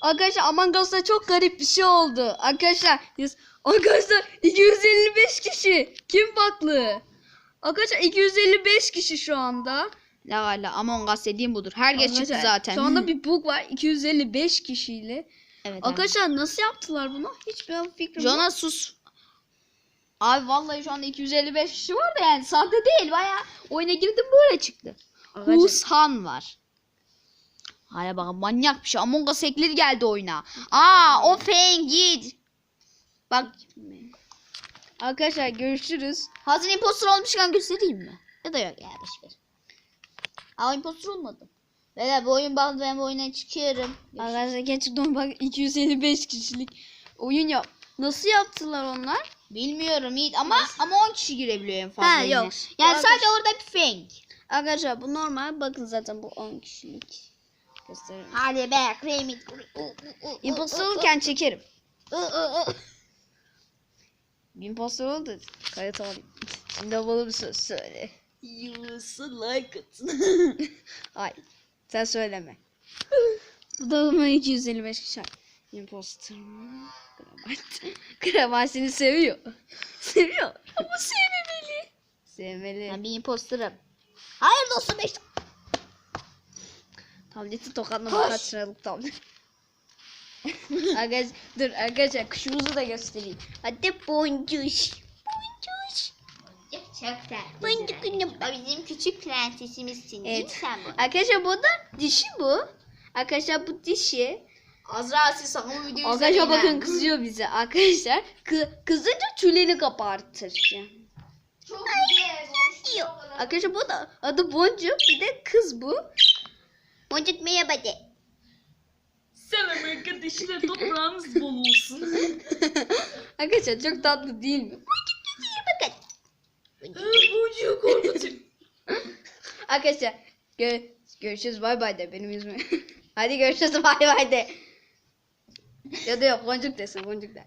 Arkadaşlar Among Us'ta çok garip bir şey oldu. Arkadaşlar yüz- arkadaşlar 255 kişi. Kim baklı? Arkadaşlar 255 kişi şu anda. La valla Among Us dediğim budur. Herkes çıktı zaten. Şu anda bir bug var 255 kişiyle. evet, Arkadaşlar nasıl yaptılar bunu? Hiçbir fikrim yok. Jonas sus. Abi vallahi şu anda 255 kişi var da yani sahte değil baya. Oyuna girdim böyle çıktı. Huzhan var. Hala bak manyak bir şey. Among Us hackleri geldi oyuna. Aa o Fengid. Bak Arkadaşlar görüşürüz. hazır impostor olmuşken göstereyim mi? Ya da yok ya boşver. Aa impostor olmadım. Beyler bu oyun bağlı ben bu oyuna çıkıyorum. Arkadaşlar gerçekten bak 255 kişilik oyun yap. Nasıl yaptılar onlar? Bilmiyorum Yiğit ama ama 10 kişi girebiliyor en fazla. Ha, yine. yok. Yani Bu sadece orada bir Feng. Arkadaşlar bu normal. Bakın zaten bu 10 kişilik. Göstereyim. Hadi be kremi. Imposter olurken çekerim. Imposter oldu. Kayıt alayım. Şimdi havalı bir söz söyle. You like it. Ay. Sen söyleme. Bu da ama 255 kişi. Imposter mı? Kravat. Kravat seni seviyor. Seviyor. Ama sevmemeli. Sevmeli. Ben bir imposterım. Hayır dostum işte. Tableti tokatlama kaç liralık tablet. arkadaşlar dur arkadaşlar kuşumuzu da göstereyim. Hadi boncuş. Boncuş. Çok tatlı. Bizim küçük prensesimizsin değil mi Evet. sen bu? Arkadaşlar bu da dişi bu. Arkadaşlar bu dişi. Azra siz sakın bu videoyu Arkadaşlar izlemeyin bakın ha. kızıyor bize. Arkadaşlar kı kızınca tüylerini kabartır. Çok güzel. Arkadaşlar bu da adı Boncuk. Bir de kız bu. Boncuk merhaba de. Selam arkadaşlar toprağınız bol olsun. Arkadaşlar çok tatlı değil mi? Bakın. Ee, Boncuğu korkutun. Arkadaşlar gö görüşürüz bay bay de benim yüzüme. Hadi görüşürüz bay bay de. Ya da yok boncuk desin boncuk de.